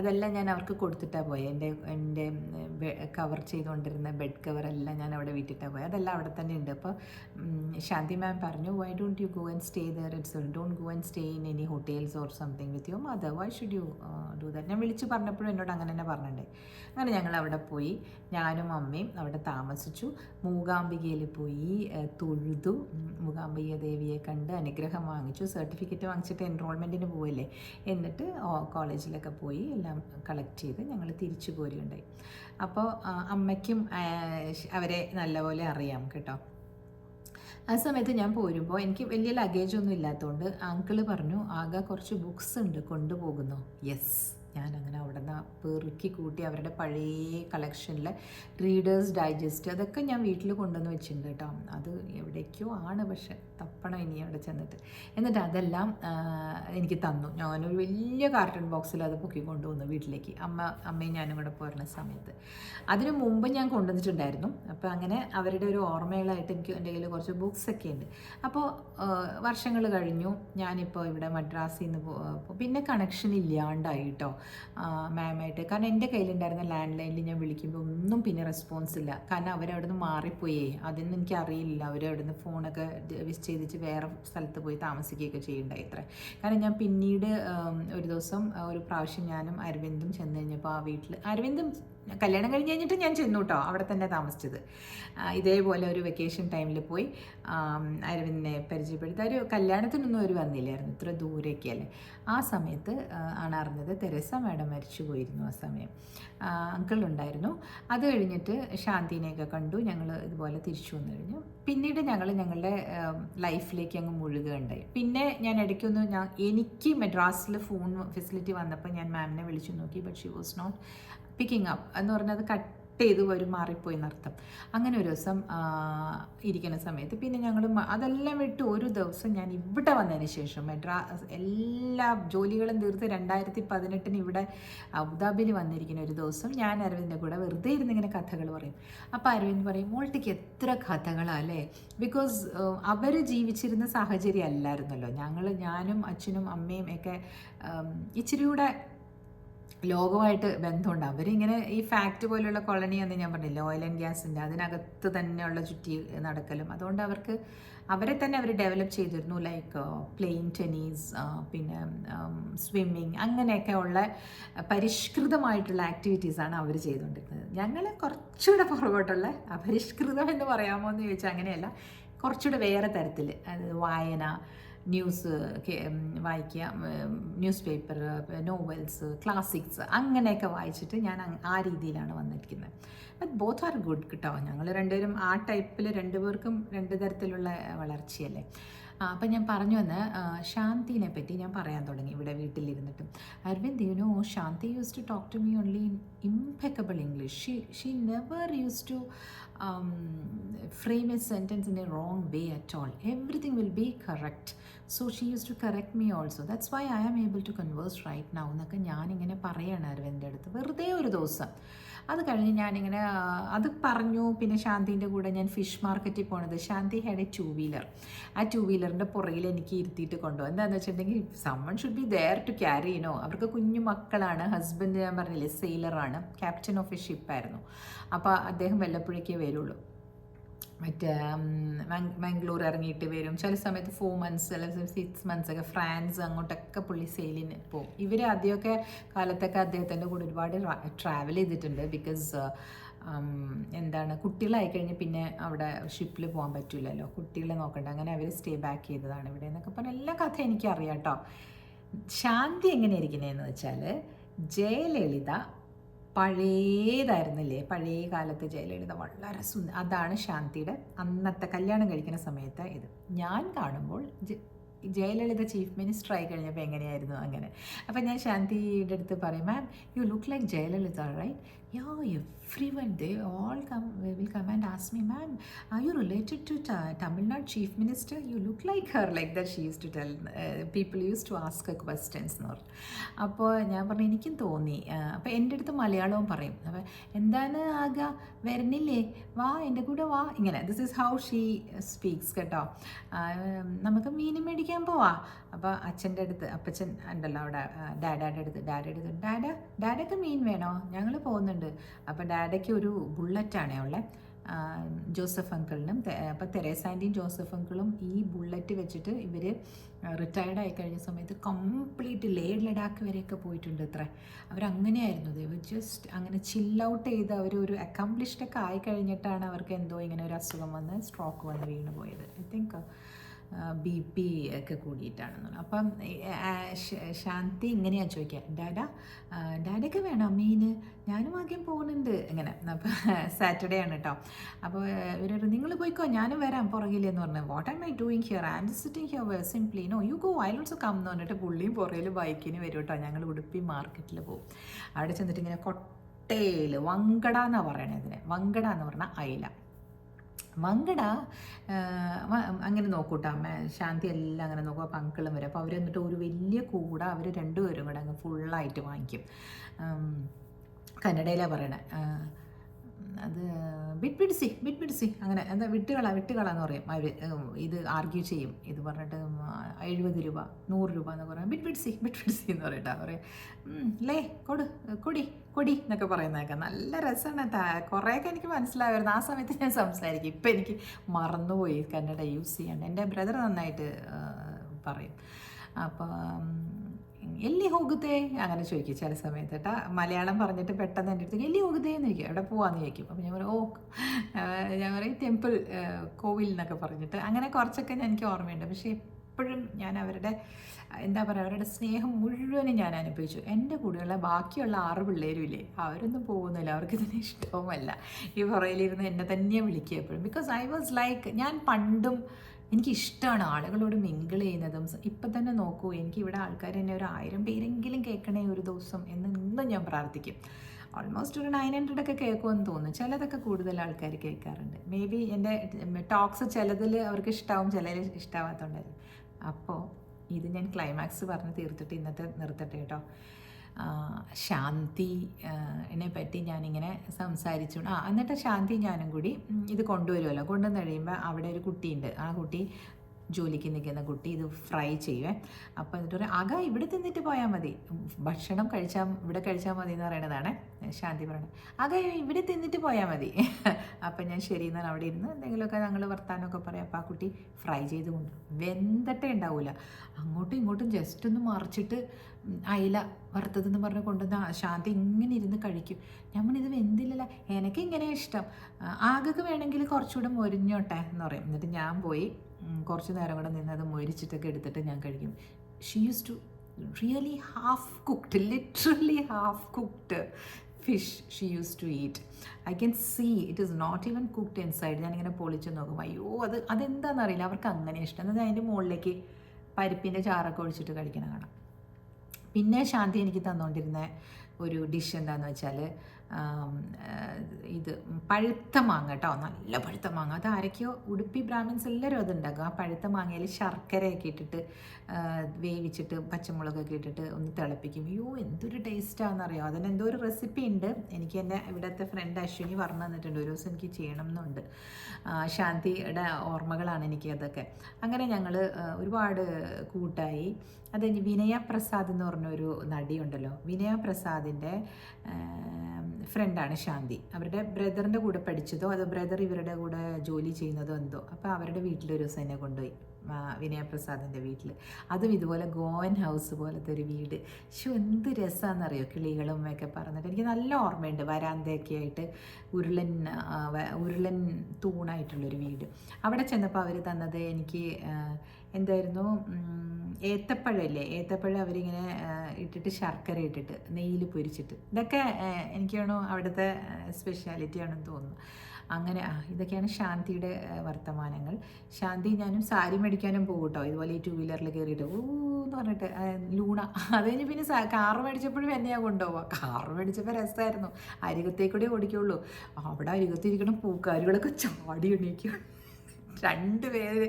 അതെല്ലാം ഞാൻ അവർക്ക് കൊടുത്തിട്ടാണ് പോയത് എന്റെ എന്റെ കവർ ചെയ്തുകൊണ്ടിരുന്ന ബെഡ് കവറെല്ലാം ഞാൻ അവിടെ വിട്ടിട്ടാണ് പോയത് അതെല്ലാം അവിടെ തന്നെ ഉണ്ട്. അപ്പോൾ ശാന്തി മാം പറഞ്ഞു why don't you go and stay there it's don't go and stay in any hotels or something with you mother why should you do that ഞാൻ വിളിച്ച് പറഞ്ഞപ്പോഴും എന്നോട് അങ്ങനെ തന്നെ പറഞ്ഞിട്ടുണ്ടായി. അങ്ങനെ ഞങ്ങൾ അവിടെ പോയി. ഞാനും അമ്മയും അവിടെ താമസിച്ചു. മൂകാംബികയിൽ പോയി തൊഴുതു. മൂകാംബിക ദേവിയെ കണ്ട് അനുഗ്രഹം വാങ്ങിച്ചു. സർട്ടിഫിക്കറ്റ് വാങ്ങിച്ചിട്ട് എൻറോൾമെന്റിന് പോവല്ലേ? എന്നിട്ട് കോളേജിലൊക്കെ പോയി എല്ലാം കളക്ട് ചെയ്ത് ഞങ്ങൾ തിരിച്ചു പോരുകയുണ്ടായി. അപ്പോൾ അമ്മയ്ക്കും അവരെ നല്ലപോലെ അറിയാം കേട്ടോ. ആ സമയത്ത് ഞാൻ പോരുമ്പോൾ എനിക്ക് വലിയ ലഗേജ് ഒന്നും ഇല്ലാത്തതുകൊണ്ട് അങ്കിൾ പറഞ്ഞു ആകെ കുറച്ച് ബുക്സ് ഉണ്ട് കൊണ്ടുപോകുന്നു? യെസ് ഞാൻ അങ്ങനെ അവിടെ നിന്ന് പെറുക്കി കൂട്ടി അവരുടെ പഴയ കളക്ഷനിലെ റീഡേഴ്സ് ഡൈജസ്റ്റ് അതൊക്കെ ഞാൻ വീട്ടിൽ കൊണ്ടുവന്ന് വെച്ചിട്ടുണ്ട് കേട്ടോ. അത് എവിടേക്കോ ആണ് പക്ഷെ തപ്പണം ഇനി അവിടെ ചെന്നിട്ട്. എന്നിട്ട് അതെല്ലാം എനിക്ക് തന്നു. ഞാനൊരു വലിയ കാർട്ടൺ ബോക്സിൽ അത് പൊക്കി കൊണ്ടുവന്നു വീട്ടിലേക്ക്. അമ്മ അമ്മയും ഞാനും കൂടെ പോരുന്ന സമയത്ത്. അതിനു മുമ്പ് ഞാൻ കൊണ്ടുവന്നിട്ടുണ്ടായിരുന്നു. അപ്പോൾ അങ്ങനെ അവരുടെ ഒരു ഓർമ്മകളായിട്ട് എനിക്ക് എന്റെ കയ്യിൽ കുറച്ച് ബുക്സൊക്കെ ഉണ്ട്. അപ്പോൾ വർഷങ്ങൾ കഴിഞ്ഞു. ഞാനിപ്പോൾ ഇവിടെ മദ്രാസിൽ നിന്ന് പിന്നെ കണക്ഷൻ ഇല്ലാണ്ടായി കേട്ടോ. മാമായിട്ട് കാരണം എന്റെ കയ്യിലുണ്ടായിരുന്ന ലാൻഡ് ലൈനിൽ ഞാൻ വിളിക്കുമ്പോൾ ഒന്നും പിന്നെ റെസ്പോൺസ് ഇല്ല. കാരണം അവരവിടെ നിന്ന് മാറിപ്പോയേ. അതൊന്നും എനിക്ക് അറിയില്ല അവരവിടെ നിന്ന് ഫോണൊക്കെ വിസ് ചെയ്തിട്ട് വേറെ സ്ഥലത്ത് പോയി താമസിക്കുകയൊക്കെ ചെയ്യണ്ടായി ഇത്ര. കാരണം ഞാൻ പിന്നീട് ഒരു ദിവസം ഒരു പ്രാവശ്യം ഞാനും അരവിന്ദും ചെന്ന് കഴിഞ്ഞപ്പോൾ ആ വീട്ടിൽ അരവിന്ദും കല്യാണം കഴിഞ്ഞ് കഴിഞ്ഞിട്ട് ഞാൻ ചെന്നു കേട്ടോ അവിടെ തന്നെ താമസിച്ചത്. ഇതേപോലെ ഒരു വെക്കേഷൻ ടൈമിൽ പോയി അരവിന്ദിനെ പരിചയപ്പെടുത്തി. ഒരു കല്യാണത്തിനൊന്നും അവർ വന്നില്ലായിരുന്നു. ഇത്ര ദൂരേക്കല്ലേ ആ സമയത്ത് ആണ് അറിഞ്ഞത് തെരേസ മാഡം മരിച്ചു പോയിരുന്നു ആ സമയം. അങ്കിൾ ഉണ്ടായിരുന്നു. അത് കഴിഞ്ഞിട്ട് ശാന്തിനെയൊക്കെ കണ്ടു. ഞങ്ങൾ ഇതുപോലെ തിരിച്ചു വന്നു കഴിഞ്ഞു. പിന്നീട് ഞങ്ങൾ ഞങ്ങളുടെ ലൈഫിലേക്ക് അങ്ങ് മുഴുകുകയുണ്ടായി. പിന്നെ ഞാൻ ഇടയ്ക്കൊന്ന് ഞാൻ എനിക്ക് മെഡ്രാസിൽ ഫോൺ ഫെസിലിറ്റി വന്നപ്പോൾ ഞാൻ മാമിനെ വിളിച്ചു നോക്കി but she was not picking up എന്ന് പറഞ്ഞത് കട്ട് ചെയ്ത് വരും മാറിപ്പോയി എന്നർത്ഥം അങ്ങനെ ഒരു ദിവസം ഇരിക്കുന്ന സമയത്ത് പിന്നെ ഞങ്ങൾ അതെല്ലാം വിട്ട് ഒരു ദിവസം ഞാൻ ഇവിടെ വന്നതിന് ശേഷം മെഡ്രാസ് എല്ലാ ജോലികളും തീർത്ത് രണ്ടായിരത്തി പതിനെട്ടിന് ഇവിടെ അബുദാബിയിൽ വന്നിരിക്കുന്ന ഒരു ദിവസം ഞാൻ അരവിന്ദിന്റെ കൂടെ വെറുതെ ഇരുന്ന് ഇങ്ങനെ കഥകൾ പറയും. അപ്പോൾ അരവിന്ദ് പറയും മോൾട്ടിക്ക് എത്ര കഥകളാണ് അല്ലേ? ബിക്കോസ് അവർ ജീവിച്ചിരുന്ന സാഹചര്യം അല്ലായിരുന്നല്ലോ. ഞങ്ങൾ ഞാനും അച്ഛനും അമ്മയും ഒക്കെ ഇച്ചിരി കൂടെ ലോകമായിട്ട് ബന്ധമുണ്ട്. അവരിങ്ങനെ ഈ ഫാക്ട് പോലുള്ള കോളനി എന്ന് ഞാൻ പറഞ്ഞില്ല ഓയിൽ ആൻഡ് ഗ്യാസിന്റെ അതിനകത്ത് തന്നെയുള്ള ചുറ്റി നടക്കലും അതുകൊണ്ട് അവർക്ക് അവരെ തന്നെ അവർ ഡെവലപ്പ് ചെയ്തിരുന്നു. ലൈക്ക് പ്ലെയിൻ ടെന്നീസ് പിന്നെ സ്വിമ്മിങ് അങ്ങനെയൊക്കെ ഉള്ള പരിഷ്കൃതമായിട്ടുള്ള ആക്ടിവിറ്റീസാണ് അവർ ചെയ്തുകൊണ്ടിരുന്നത്. ഞങ്ങൾ കുറച്ചുകൂടെ പുറകോട്ടുള്ള അപരിഷ്കൃതം എന്ന് പറയാമോ എന്ന് ചോദിച്ചാൽ അങ്ങനെയല്ല. കുറച്ചുകൂടെ വേറെ തരത്തിൽ അത് വായന ന്യൂസ് വായിക്കുക ന്യൂസ് പേപ്പർ നോവൽസ് ക്ലാസിക്സ് അങ്ങനെയൊക്കെ വായിച്ചിട്ട് ഞാൻ ആ രീതിയിലാണ് വന്നിരിക്കുന്നത്. ബട്ട് ബോത്ത് ആർ ഗുഡ് കേട്ടോ ഞങ്ങൾ രണ്ടുപേരും ആ ടൈപ്പിൽ രണ്ടുപേർക്കും രണ്ട് തരത്തിലുള്ള വളർച്ചയല്ലേ? അപ്പം ഞാൻ പറഞ്ഞു വന്ന് ശാന്തിനെ പറ്റി ഞാൻ പറയാൻ തുടങ്ങി ഇവിടെ വീട്ടിലിരുന്നിട്ടും. Aravind you know Shanti use to talk to me only in impeccable English she she never use to frame a sentence in a wrong way at all everything will be correct so she use to correct me also that's why I am able to converse right now എന്നൊക്കെ ഞാനിങ്ങനെ പറയാണ് അരവിന്ദിന്റെ അടുത്ത് വെറുതെ ഒരു ദിവസം. അത് കഴിഞ്ഞ് ഞാനിങ്ങനെ അത് പറഞ്ഞു. പിന്നെ ശാന്തിന്റെ കൂടെ ഞാൻ ഫിഷ് മാർക്കറ്റിൽ പോണത്. Shanti had a two wheeler ആ ടു വീലറിന്റെ പുറകിൽ എനിക്ക് ഇരുത്തിയിട്ട് കൊണ്ടുപോകും എന്താണെന്ന് വെച്ചിട്ടുണ്ടെങ്കിൽ someone should be there to carry you know അവർക്ക് കുഞ്ഞു മക്കളാണ്. ഹസ്ബൻഡ് ഞാൻ പറഞ്ഞില്ലേ സെയിലറാണ് ക്യാപ്റ്റൻ ഓഫ് എ ഷിപ്പായിരുന്നു അപ്പോൾ അദ്ദേഹം വല്ലപ്പോഴേക്കേ വരുള്ളൂ. മറ്റേ മംഗ്ലൂർ ഇറങ്ങിയിട്ട് വരും. ചില സമയത്ത് ഫോർ മന്ത്സ് അല്ലെങ്കിൽ സിക്സ് മന്ത്സ് ഒക്കെ ഫ്രാൻസ് അങ്ങോട്ടൊക്കെ പുള്ളി സെയിലിന് പോകും ഇവർ ആദ്യമൊക്കെ കാലത്തൊക്കെ അദ്ദേഹത്തിന്റെ കൂടെ ഒരുപാട് ട്രാവൽ ചെയ്തിട്ടുണ്ട്. ബിക്കോസ് എന്താണ് കുട്ടികളായി കഴിഞ്ഞ് പിന്നെ അവിടെ ഷിപ്പിൽ പോകാൻ പറ്റില്ലല്ലോ കുട്ടികളെ നോക്കണ്ട. അങ്ങനെ അവർ സ്റ്റേ ബാക്ക് ചെയ്തതാണ് ഇവിടെ എന്നൊക്കെ പറഞ്ഞാൽ എല്ലാ കഥ എനിക്കറിയാം കേട്ടോ. ശാന്തി എങ്ങനെ ഇരിക്കുന്നതെന്ന് വെച്ചാൽ ജയലളിത പഴയതായിരുന്നില്ലേ? പഴയ കാലത്ത് ജയലളിത വളരെ സുന്ദ അതാണ് ശാന്തിയുടെ അന്നത്തെ കല്യാണം കഴിക്കുന്ന സമയത്ത് ഇത്. ഞാൻ കാണുമ്പോൾ ജയലളിത ചീഫ് മിനിസ്റ്റർ ആയി കഴിഞ്ഞപ്പോൾ എങ്ങനെയായിരുന്നു അങ്ങനെ? അപ്പം ഞാൻ ശാന്തിയുടെ അടുത്ത് പറയും ma'am you look like Jayalalithaa right yo everyone they all come will come and ask me ma'am are you related to Tamil Nadu chief minister you look like her like that she use to tell people use to ask questions എന്ന് പറഞ്ഞു അപ്പോൾ ഞാൻ പറഞ്ഞു എനിക്കും തോന്നി. അപ്പോൾ എന്റെ അടുത്ത് മലയാളവും പറയും. അപ്പോൾ എന്താണ് ആക? വരുന്നില്ലേ വാ എന്റെ കൂടെ വാ. ഇങ്ങനെ this is how she speaks കേട്ടോ. നമുക്ക് മീൻ മേടിക്കാൻ പോവാ. അപ്പോൾ അച്ഛന്റെ അടുത്ത് അപ്പച്ചൻ ഉണ്ടല്ലോ അവിടെ ഡാഡായുടെ അടുത്ത് ഡാഡയുടെ അടുത്ത്. ഡാഡ ഡാഡയ്ക്ക് മീൻ വേണോ? ഞങ്ങൾ പോകുന്നുണ്ട്. അപ്പോൾ ഡാഡയ്ക്ക് ഒരു ബുള്ളറ്റാണ് ഉള്ളത് ജോസഫ് അങ്കിളിനും അപ്പോൾ തെരേസ ജോസഫ് അങ്കിളും ഈ ബുള്ളറ്റ് വെച്ചിട്ട് ഇവർ റിട്ടയർഡ് ആയി കഴിഞ്ഞ സമയത്ത് കംപ്ലീറ്റ് ലേ ലഡാക്ക് വരെയൊക്കെ പോയിട്ടുണ്ട് ഇത്ര അവരങ്ങനെയായിരുന്നു. ദൈവ ജസ്റ്റ് അങ്ങനെ ചിൽ ഔട്ട് ചെയ്ത് അവർ ഒരു അക്കംപ്ലിഷ്ഡൊക്കെ ആയി കഴിഞ്ഞിട്ടാണ് അവർക്ക് എന്തോ ഇങ്ങനെ ഒരു അസുഖം വന്ന് സ്ട്രോക്ക് വന്ന് വീണ് പോയത്. ഐ തിങ്ക് ബി പി ഒക്കെ കൂടിയിട്ടാണെന്ന് അപ്പം ശാന്തി ഇങ്ങനെയാണ് ചോദിക്കുക. ഡാഡ ഡാഡയ്ക്ക് വേണം? മീന് ഞാനും ആദ്യം പോകുന്നുണ്ട് ഇങ്ങനെ. അപ്പം സാറ്റർഡേ ആണ് കേട്ടോ അപ്പോൾ ഇവരോട് നിങ്ങൾ പോയിക്കോ ഞാനും വരാം പുറകിലെന്ന് പറഞ്ഞു. What am I doing here I am sitting here simply no you go I also come എന്ന് പറഞ്ഞിട്ട് പുള്ളിയും പുറയിൽ ബൈക്കിന് വരും കേട്ടോ ഞങ്ങൾ ഉടുപ്പി മാർക്കറ്റിൽ പോകും അവിടെ ചെന്നിട്ട് ഇങ്ങനെ കൊട്ടയിൽ വങ്കട എന്നാണ് പറയണത് ഇതിനെ. വങ്കട എന്ന് പറഞ്ഞാൽ അയില. മങ്കട അങ്ങനെ നോക്കൂട്ടോ. അമ്മ ശാന്തി എല്ലാം അങ്ങനെ നോക്കും. അപ്പോൾ അങ്കിളും വരും. അപ്പോൾ അവർ എന്നിട്ട് ഒരു വലിയ കൂട അവർ രണ്ടുപേരും കൂടെ അങ്ങ് ഫുള്ളായിട്ട് വാങ്ങിക്കും. കന്നഡയിലാണ് പറയണേ. അത് ബിറ്റ് പിടിച്ചി അങ്ങനെ എന്താ വിട്ടുകള വിട്ടുകള എന്ന് പറയും അവർ ഇത് ആർഗ്യൂ ചെയ്യും. ഇത് പറഞ്ഞിട്ട് എഴുപത് രൂപ നൂറ് രൂപ എന്ന് പറയും. ബിറ്റ് പിടിച്ചി എന്ന് പറയട്ടാ. പറയും ലേ കൊടു കൊടി കൊടി എന്നൊക്കെ പറയുന്നതൊക്കെ നല്ല രസമാണ് കുറേയൊക്കെ എനിക്ക് മനസ്സിലാവുമായിരുന്നു ആ സമയത്ത് ഞാൻ സംസാരിക്കും. ഇപ്പം എനിക്ക് മറന്നുപോയി കന്നഡ യൂസ് ചെയ്യാണ്ട്. എന്റെ ബ്രദർ നന്നായിട്ട് പറയും. അപ്പം എല്ലി ഹോഗുതേ അങ്ങനെ ചോദിക്കും ചില സമയത്ത് കേട്ടാ. മലയാളം പറഞ്ഞിട്ട് പെട്ടെന്ന് എന്റെ അടുത്ത് എല്ലി ഹോഗുതേ എന്ന് ചോദിക്കും. എവിടെ പോവാന്ന് ചോദിക്കും. അപ്പം ഞാൻ പറയും ഓ ഞാൻ പറയും ടെമ്പിൾ കോവിൽ എന്നൊക്കെ പറഞ്ഞിട്ട്. അങ്ങനെ കുറച്ചൊക്കെ എനിക്ക് ഓർമ്മയുണ്ട്. പക്ഷേ എപ്പോഴും ഞാൻ അവരുടെ എന്താ പറയുക അവരുടെ സ്നേഹം മുഴുവനും ഞാൻ അനുഭവിച്ചു. എന്റെ കൂടെയുള്ള ബാക്കിയുള്ള ആറ് പിള്ളേരും ഇല്ലേ അവരൊന്നും പോകുന്നില്ല. അവർക്ക് ഇതിനെ ഇഷ്ടവുമല്ല. ഈ പുറയിലിരുന്ന് എന്നെ തന്നെ വിളിക്കുക എപ്പോഴും. ബിക്കോസ് ഐ വാസ് ലൈക്ക് ഞാൻ പണ്ടും എനിക്കിഷ്ടമാണ് ആളുകളോട് മിങ്കിൾ ചെയ്യുന്നതും. ഇപ്പം തന്നെ നോക്കൂ എനിക്ക് ഇവിടെ ആൾക്കാർ എന്നെ ഒരു ആയിരം പേരെങ്കിലും കേൾക്കണേ ഒരു ദിവസം എന്ന് ഇന്നും ഞാൻ പ്രാർത്ഥിക്കും. ഓൾമോസ്റ്റ് ഒരു നയൻ ഹൺഡ്രഡ് ഒക്കെ കേൾക്കുമെന്ന് തോന്നുന്നു. ചിലതൊക്കെ കൂടുതൽ ആൾക്കാർ കേൾക്കാറുണ്ട്. മേ ബി എന്റെ ടോക്സ് ചിലതിൽ അവർക്ക് ഇഷ്ടാവും ചിലർ ഇഷ്ടാവാത്തതുകൊണ്ടായിരിക്കും അപ്പോൾ ഇത് ഞാൻ ക്ലൈമാക്സ് പറഞ്ഞ് തീർത്തിട്ട് ഇന്നത്തെ നിർത്തട്ടെ കേട്ടോ. ശാന്തി എന്നെ പറ്റി ഞാനിങ്ങനെ സംസാരിച്ചു. ആ എന്നിട്ട് ശാന്തി ഞാനും കൂടി ഇത് കൊണ്ടുവരുമല്ലോ കൊണ്ടുവന്ന് കഴിയുമ്പോൾ അവിടെ ഒരു കുട്ടിയുണ്ട്. ആ കുട്ടി ജോലിക്ക് നിൽക്കുന്ന കുട്ടി ഇത് ഫ്രൈ ചെയ്യുവേ. അപ്പോൾ എന്നിട്ട് പറയും ആക ഇവിടെ തിന്നിട്ട് പോയാൽ മതി. ഭക്ഷണം കഴിച്ചാൽ ഇവിടെ കഴിച്ചാൽ മതി എന്ന് പറയണതാണ് ശാന്തി പറയണത് ആക ഇവിടെ തിന്നിട്ട് പോയാൽ മതി. അപ്പം ഞാൻ ശരി എന്നാൽ അവിടെ ഇരുന്ന് എന്തെങ്കിലുമൊക്കെ ഞങ്ങൾ വർത്താനമൊക്കെ പറയാം. അപ്പോൾ ആ കുട്ടി ഫ്രൈ ചെയ്ത് കൊണ്ട് വെന്തട്ടേ ഉണ്ടാവില്ല അങ്ങോട്ടും ഇങ്ങോട്ടും ജസ്റ്റ് ഒന്ന് മറിച്ചിട്ട് അയില വറുത്തതെന്ന് പറഞ്ഞ് കൊണ്ടുവന്ന ശാന്തി ഇങ്ങനെ ഇരുന്ന് കഴിക്കും. ഇത് വെന്തില്ലല്ല എനിക്ക് ഇങ്ങനെ ഇഷ്ടം. ആകെ വേണമെങ്കിൽ കുറച്ചുകൂടെ മൊരിഞ്ഞോട്ടെ എന്ന് പറയും. എന്നിട്ട് ഞാൻ പോയി കുറച്ച് നേരം കൂടെ നിന്ന് അത് മൊരിച്ചിട്ടൊക്കെ എടുത്തിട്ട് ഞാൻ കഴിക്കും. She use to really half cooked literally half cooked fish she use to eat I can see it is not even cooked inside ഞാനിങ്ങനെ പൊളിച്ച് നോക്കും. അയ്യോ അത് അതെന്താണെന്ന് അറിയില്ല. അവർക്ക് അങ്ങനെ ഇഷ്ടം. എന്നാൽ അതിന്റെ മുകളിലേക്ക് പരിപ്പിന്റെ ചാറൊക്കെ ഒഴിച്ചിട്ട് കഴിക്കണം കാണാം. പിന്നെ ശാന്തി എനിക്ക് തന്നുകൊണ്ടിരുന്ന ഒരു ഡിഷ് എന്താണെന്ന് വെച്ചാൽ ഇത് പഴുത്ത മാങ്ങ കേട്ടോ നല്ല പഴുത്ത മാങ്ങ. അത് ആരൊക്കെയോ ഉടുപ്പി ബ്രാഹ്മിൻസ് എല്ലാവരും അത് ഉണ്ടാക്കും ആ പഴുത്ത മാങ്ങയിൽ ശർക്കരയൊക്കെ ഇട്ടിട്ട് വേവിച്ചിട്ട് പച്ചമുളകൊക്കെ ഇട്ടിട്ട് ഒന്ന് തിളപ്പിക്കും. അയ്യോ എന്തൊരു ടേസ്റ്റാണെന്നറിയോ അതിന് എന്തോ ഒരു റെസിപ്പി ഉണ്ട്. എനിക്ക് എന്റെ ഇവിടുത്തെ ഫ്രണ്ട് അശ്വിനി പറഞ്ഞു തന്നിട്ടുണ്ട്. ഒരു ദിവസം എനിക്ക് ചെയ്യണം എന്നുണ്ട് ശാന്തിയുടെ ഓർമ്മകളാണ് എനിക്ക് അതൊക്കെ. അങ്ങനെ ഞങ്ങൾ ഒരുപാട് കൂട്ടായി. അത് വിനയ പ്രസാദ് എന്ന് പറഞ്ഞൊരു നടിയുണ്ടല്ലോ വിനയ പ്രസാദിന്റെ ഫ്രണ്ടാണ് ശാന്തി. അവരുടെ ബ്രദറിന്റെ കൂടെ പഠിച്ചതോ അതോ ബ്രദർ ഇവരുടെ കൂടെ ജോലി ചെയ്യുന്നതോ എന്തോ. അപ്പോൾ അവരുടെ വീട്ടിലൊരു ദിവസം എന്നെ കൊണ്ടുപോയി. ആ, വിനയ പ്രസാദിന്റെ വീട്ടിൽ അതും ഇതുപോലെ ഗോവൻ ഹൗസ് പോലത്തെ ഒരു വീട്. ശോ എന്ത് രസമാണെന്നറിയോ കിളികളും ഒക്കെ പറഞ്ഞിട്ട്. എനിക്ക് നല്ല ഓർമ്മയുണ്ട് വരാന്തയൊക്കെ ആയിട്ട് ഉരുളൻ ഉരുളൻ തൂണായിട്ടുള്ളൊരു വീട്. അവിടെ ചെന്നപ്പോൾ അവർ തന്നത് എനിക്ക് എന്തായിരുന്നു? ഏത്തപ്പഴമില്ലേ ഏത്തപ്പഴം അവരിങ്ങനെ ഇട്ടിട്ട് ശർക്കര ഇട്ടിട്ട് നെയ്യിൽ പൊരിച്ചിട്ട്. ഇതൊക്കെ എനിക്കാണോ എനിക്ക് അവിടുത്തെ സ്പെഷ്യാലിറ്റി ആണെന്ന് തോന്നുന്നു. അങ്ങനെ ഇതൊക്കെയാണ് ശാന്തിയുടെ വർത്തമാനങ്ങൾ. ശാന്തി ഞാനും സാരി മേടിക്കാനും പോകും കേട്ടോ ഇതുപോലെ ഈ ടൂ വീലറിൽ കയറിയിട്ട് ഓ എന്ന് പറഞ്ഞിട്ട് ലൂണ. അത് കഴിഞ്ഞ് പിന്നെ കാറ് മേടിച്ചപ്പോഴും എന്നെയാണ് കൊണ്ടുപോവുക. കാറ് മേടിച്ചപ്പോൾ രസമായിരുന്നു അരികത്തേക്കൂടെ ഓടിക്കുള്ളൂ. അവിടെ അരികത്തിരിക്കണം പൂക്കാരികളൊക്കെ ചാടി എണീക്കും രണ്ടുപേര്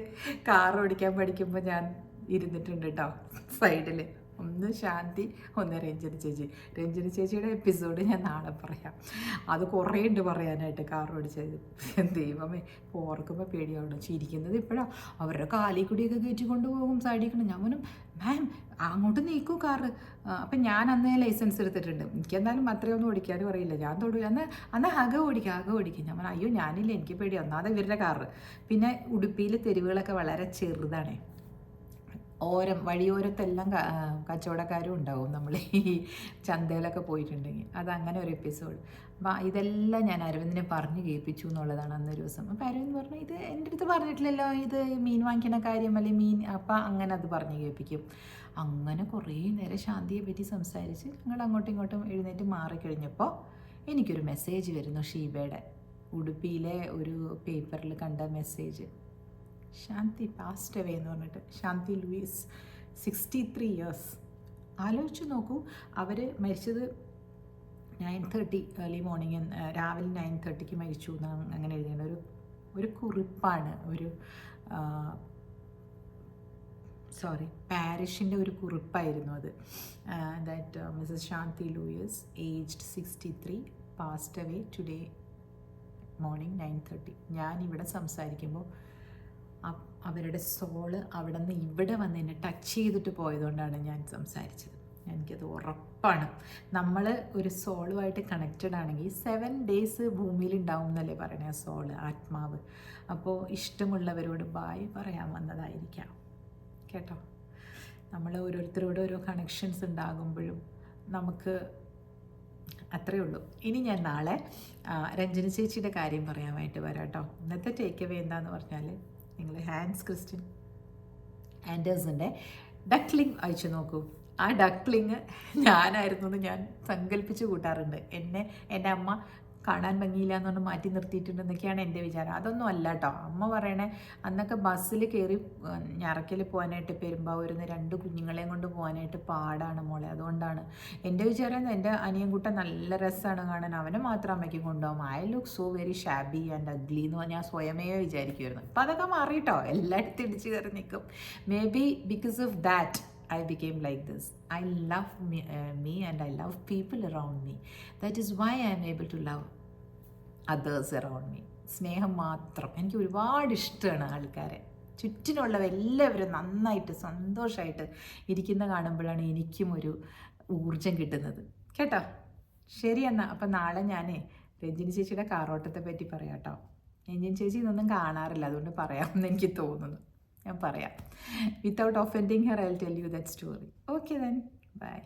കാർ ഓടിക്കാൻ പഠിക്കുമ്പോൾ ഞാൻ ഇരുന്നിട്ടുണ്ട് കേട്ടോ സൈഡിൽ ഒന്ന് ശാന്തി ഒന്ന് രഞ്ജന ചേച്ചി. രഞ്ജന ചേച്ചിയുടെ എപ്പിസോഡ് ഞാൻ നാളെ പറയാം. അത് കുറേ ഉണ്ട് പറയാനായിട്ട് കാർ ഓടിച്ചത് ദൈവമേ ഓർക്കുമ്പോൾ പേടിയാവണം. ചിരിക്കുന്നത് ഇപ്പോഴാണ് അവരുടെ കാലിൽ കൂടിയൊക്കെ കയറ്റി കൊണ്ടുപോകും സാടിക്കണം ഞാൻ മാം അങ്ങോട്ട് നീക്കൂ കാറ്. അപ്പം ഞാൻ അന്ന് ലൈസൻസ് എടുത്തിട്ടുണ്ട്. എനിക്ക് എന്തായാലും അത്രയൊന്നും ഓടിക്കാനും അറിയില്ല. ഞാൻ തൊടു അന്ന് അന്ന് ഹഗ ഓടിക്കുക ഹഗ ഓടിക്കും. ഞാൻ അയ്യോ ഞാനില്ല. എനിക്ക് പേടി ഒന്നാമത് ഇവരുടെ കാറ്. പിന്നെ ഉടുപ്പിയിൽ തെരുവുകളൊക്കെ വളരെ ചെറുതാണേ. ഓരം വഴിയോരത്തെല്ലാം കച്ചവടക്കാരും ഉണ്ടാവും നമ്മൾ ഈ ചന്തയിലൊക്കെ പോയിട്ടുണ്ടെങ്കിൽ. അങ്ങനെ ഒരു എപ്പിസോഡ്. അപ്പം ഇതെല്ലാം ഞാൻ അരവിന്ദിനെ പറഞ്ഞു കേൾപ്പിച്ചു എന്നുള്ളതാണ് അന്ന് ഒരു ദിവസം. അപ്പം അരവിന്ദ് പറഞ്ഞു ഇത് എന്റെ അടുത്ത് പറഞ്ഞിട്ടില്ലല്ലോ ഇത് മീൻ വാങ്ങിക്കണ കാര്യം അല്ലെങ്കിൽ മീൻ? അപ്പം അങ്ങനെ അത് പറഞ്ഞു കേൾപ്പിക്കും. അങ്ങനെ കുറേ നേരം ശാന്തിയെ പറ്റി സംസാരിച്ച് ഞങ്ങൾ അങ്ങോട്ടും ഇങ്ങോട്ടും എഴുന്നേറ്റ് മാറിക്കഴിഞ്ഞപ്പോൾ എനിക്കൊരു മെസ്സേജ് വരുന്നു ഷീബയുടെ. ഉടുപ്പിയിലെ ഒരു പേപ്പറിൽ കണ്ട മെസ്സേജ് ശാന്തി പാസ്റ്റ് അവേ എന്ന് പറഞ്ഞിട്ട്. Shanti Lewis sixty three years ആലോചിച്ച് നോക്കൂ അവർ മരിച്ചത് നയൻ തേർട്ടി ഏർലി മോർണിംഗ് രാവിലെ നയൻ തേർട്ടിക്ക് മരിച്ചു എന്നാണ് അങ്ങനെ എഴുതിയത് ഒരു ഒരു കുറിപ്പാണ് ഒരു സോറി പാരിഷിന്റെ ഒരു കുറിപ്പായിരുന്നു അത്. That Mrs Shanti Lewis aged sixty three passed away today morning nine thirty ഞാനിവിടെ സംസാരിക്കുമ്പോൾ അവരുടെ സോൾ അവിടെ നിന്ന് ഇവിടെ വന്ന് എന്നെ ടച്ച് ചെയ്തിട്ട് പോയതുകൊണ്ടാണ് ഞാൻ സംസാരിച്ചത്. എനിക്കത് ഉറപ്പാണ്. നമ്മൾ ഒരു സോളുമായിട്ട് കണക്റ്റഡ് ആണെങ്കിൽ സെവൻ ഡേയ്സ് ഭൂമിയിൽ ഉണ്ടാവും എന്നല്ലേ പറയണേ സോൾ ആത്മാവ്. അപ്പോൾ ഇഷ്ടമുള്ളവരോട് ബായ് പറയാൻ വന്നതായിരിക്കാം. കേട്ടോ? നമ്മൾ ഓരോരുത്തരോട് ഓരോ കണക്ഷൻസ് ഉണ്ടാകുമ്പോഴും നമുക്ക് അത്രയേ ഉള്ളൂ. ഇനി ഞാൻ നാളെ രഞ്ജന ചേച്ചിയുടെ കാര്യം പറയാനായിട്ട് വരാം കേട്ടോ ഇന്നത്തെ ടേക്ക് അവേ എന്താന്ന് പറഞ്ഞാൽ നിങ്ങൾ ഹാൻസ് ക്രിസ്ത്യൻ ആൻഡേഴ്സിന്റെ ഡക്ലിംഗ് അയച്ചു നോക്കൂ. ആ ഡക്ലിങ് ഞാനായിരുന്നു എന്ന് ഞാൻ സങ്കല്പിച്ച് കൂട്ടാറുണ്ട്. എന്നെ എന്റെ അമ്മ കാണാൻ ഭംഗിയില്ല എന്ന് പറഞ്ഞ് മാറ്റി നിർത്തിയിട്ടുണ്ടെന്നൊക്കെയാണ് എന്റെ വിചാരം. അതൊന്നും അല്ല കേട്ടോ അമ്മ പറയണേ അന്നൊക്കെ ബസ്സിൽ കയറി ഞറക്കൽ പോകാനായിട്ട് പെരുമ്പാവൂരിൽ രണ്ട് കുഞ്ഞുങ്ങളെയും കൊണ്ട് പോകാനായിട്ട് പാടാണ് മോളെ. അതുകൊണ്ടാണ് എന്റെ വിചാരം എന്റെ അനിയൻകുട്ടൻ നല്ല രസമാണ് കാണാൻ. അവനെ മാത്രം അമ്മയ്ക്ക് കൊണ്ടുപോകും. I look so very shabby and ugly എന്ന് ഞാൻ സ്വയമേ വിചാരിക്കുമായിരുന്നു അപ്പം അതൊക്കെ മാറിയിട്ടോ എല്ലായിടത്തും ഇടിച്ച് കയറി നിൽക്കും maybe because of that I became like this. I love me, uh, me and I love people around me. That is why I am able to love others around me. സ്നേഹം മാത്രം. എനിക്ക് ഒരുപാട് ഇഷ്ടമാണ് ആൾക്കാരെ. ചുറ്റിനുള്ളവ എല്ലാവരും നന്നായിട്ട് സന്തോഷമായിട്ട് ഇരിക്കുന്ന കാണുമ്പോഴാണ് എനിക്കും ഒരു ഊർജം കിട്ടുന്നത്. കേട്ടോ? ശരി എന്നാൽ അപ്പം നാളെ ഞാനേ രഞ്ജിനി ചേച്ചിയുടെ കാറോട്ടത്തെ പറ്റി പറയാം കേട്ടോ. രഞ്ജിനി ചേച്ചി ഇതൊന്നും കാണാറില്ല. അതുകൊണ്ട് പറയാമെന്ന് എനിക്ക് തോന്നുന്നു. ഞാൻ പറയാം. Without offending her I tell you that story okay then bye